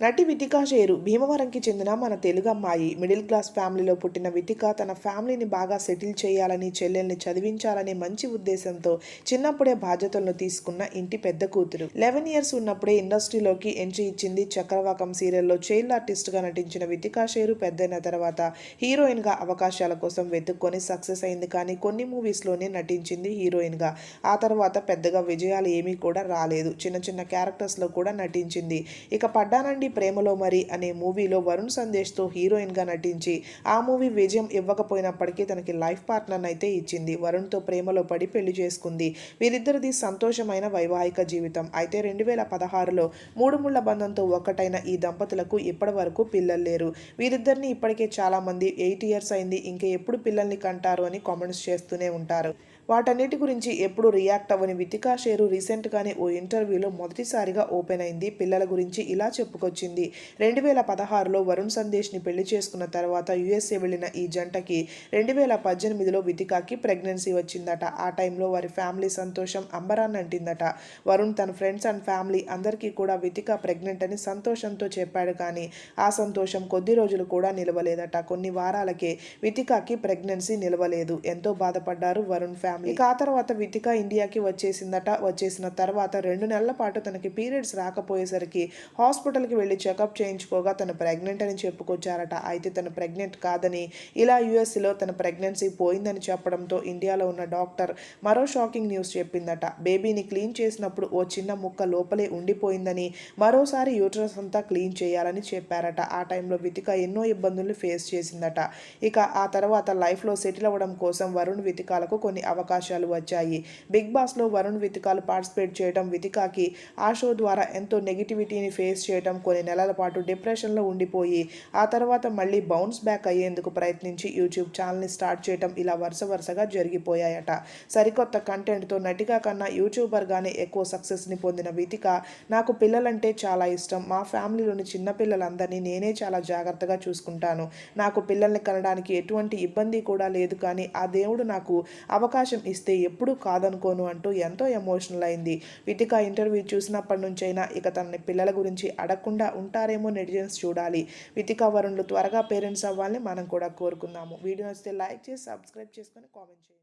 నటి వితికా షేరు భీమవరంకి చెందిన మన తెలుగు అమ్మాయి. మిడిల్ క్లాస్ ఫ్యామిలీలో పుట్టిన వితిక తన ఫ్యామిలీని బాగా సెటిల్ చేయాలని చెల్లెల్ని చదివించాలనే మంచి ఉద్దేశంతో చిన్నప్పుడే బాధ్యతలను తీసుకున్న ఇంటి పెద్ద కూతురు. లెవెన్ ఇయర్స్ ఉన్నప్పుడే ఇండస్ట్రీలోకి ఎంట్రీ ఇచ్చింది చక్రవాకం సీరియల్లో చైల్డ్ ఆర్టిస్ట్గా నటించిన వితికా షేరు పెద్దయిన తర్వాత హీరోయిన్గా అవకాశాల కోసం వెతుక్కొని సక్సెస్ అయింది. కానీ కొన్ని మూవీస్లోనే నటించింది హీరోయిన్గా. ఆ తర్వాత పెద్దగా విజయాలు ఏమీ కూడా రాలేదు. చిన్న చిన్న క్యారెక్టర్స్లో కూడా నటించింది. ఇక పడ్డానండి ప్రేమలో మరి అనే మూవీలో వరుణ్ సందేశ్తో హీరోయిన్గా నటించి ఆ మూవీ విజయం ఇవ్వకపోయినప్పటికీ తనకి లైఫ్ పార్ట్నర్ అయితే ఇచ్చింది. వరుణ్తో ప్రేమలో పడి పెళ్ళి చేసుకుంది. వీరిద్దరిది సంతోషమైన వైవాహిక జీవితం. అయితే రెండు వేల పదహారులో మూడు ముళ్ళ బంధంతో ఒక్కటైన ఈ దంపతులకు ఇప్పటి వరకు పిల్లలు లేరు. వీరిద్దరిని ఇప్పటికే చాలామంది ఎయిట్ ఇయర్స్ అయింది. ఇంకా ఎప్పుడు పిల్లల్ని కంటారు అని కామెంట్స్ చేస్తూనే ఉంటారు. వాటన్నిటి గురించి ఎప్పుడు రియాక్ట్ అవ్వని వితికా షేరు రీసెంట్గానే ఓ ఇంటర్వ్యూలో మొదటిసారిగా ఓపెన్ అయింది. పిల్లల గురించి ఇలా చెప్పుకొచ్చింది. రెండు వేల పదహారులో వరుణ్ సందేశ్ని పెళ్ళి చేసుకున్న తర్వాత యుఎస్ఏ వెళ్ళిన ఈ జంటకి రెండు వేల పద్దెనిమిదిలో వితికాకి ప్రెగ్నెన్సీ వచ్చిందట. ఆ టైంలో వారి ఫ్యామిలీ సంతోషం అంబరాన్ అంటిందట. వరుణ్ తన ఫ్రెండ్స్ అండ్ ఫ్యామిలీ అందరికీ కూడా వితిక ప్రెగ్నెంట్ అని సంతోషంతో చెప్పాడు కానీ ఆ సంతోషం కొద్ది రోజులు కూడా నిలవలేదట. కొన్ని వారాలకే వితికాకి ప్రెగ్నెన్సీ నిలవలేదు. ఎంతో బాధపడ్డారు వరుణ్ ఫ్యామిలీ. ఇక ఆ తర్వాత వితిక ఇండియాకి వచ్చేసిందట. వచ్చేసిన తర్వాత రెండు నెలల పాటు తనకి పీరియడ్స్ రాకపోయేసరికి హాస్పిటల్కి వెళ్ళి చెకప్ చేయించుకోగా తను ప్రెగ్నెంట్ అని చెప్పుకొచ్చారట. అయితే తను ప్రెగ్నెంట్ కాదని ఇలా యుఎస్లో తన ప్రెగ్నెన్సీ పోయిందని చెప్పడంతో ఇండియాలో ఉన్న డాక్టర్ మరో షాకింగ్ న్యూస్ చెప్పిందట. బేబీని క్లీన్ చేసినప్పుడు ఓ చిన్న ముక్క లోపలే ఉండిపోయిందని మరోసారి యూట్రస్ అంతా క్లీన్ చేయాలని చెప్పారట. ఆ టైంలో వితిక ఎన్నో ఇబ్బందులు ఫేస్ చేసిందట. ఇక ఆ తర్వాత లైఫ్లో సెటిల్ అవ్వడం కోసం వరుణ్ వితికాలకు కొన్ని అవకాశాలు అవకాశాలు వచ్చాయి. బిగ్ బాస్లో వరుణ్ వితికాలు పార్టిసిపేట్ చేయడం వితికాకి ఆ షో ద్వారా ఎంతో నెగిటివిటీని ఫేస్ చేయడం కొన్ని నెలల పాటు డిప్రెషన్లో ఉండిపోయి ఆ తర్వాత మళ్ళీ బౌన్స్ బ్యాక్ అయ్యేందుకు ప్రయత్నించి యూట్యూబ్ ఛానల్ని స్టార్ట్ చేయడం ఇలా వరుస వరుసగా జరిగిపోయాయట. సరికొత్త కంటెంట్తో నటిగా కన్నా యూట్యూబర్గానే ఎక్కువ సక్సెస్ని పొందిన వితిక నాకు పిల్లలంటే చాలా ఇష్టం. మా ఫ్యామిలీలోని చిన్నపిల్లలందరినీ నేనే చాలా జాగ్రత్తగా చూసుకుంటాను. నాకు పిల్లల్ని కనడానికి ఎటువంటి ఇబ్బంది కూడా లేదు కానీ ఆ దేవుడు నాకు అవకాశం అవకాశం ఇస్తే ఎప్పుడూ కాదనుకోను అంటూ ఎంతో ఎమోషనల్ అయింది. వితిక ఇంటర్వ్యూ చూసినప్పటి నుంచైనా ఇక తనని పిల్లల గురించి అడగకుండా ఉంటారేమో నెటిజన్స్ చూడాలి. వితిక వరుణ్లు త్వరగా పేరెంట్స్ అవ్వాలని మనం కూడా కోరుకుందాము. వీడియో నచ్చితే లైక్ చేసి సబ్స్క్రైబ్ చేసుకొని కామెంట్ చేయండి.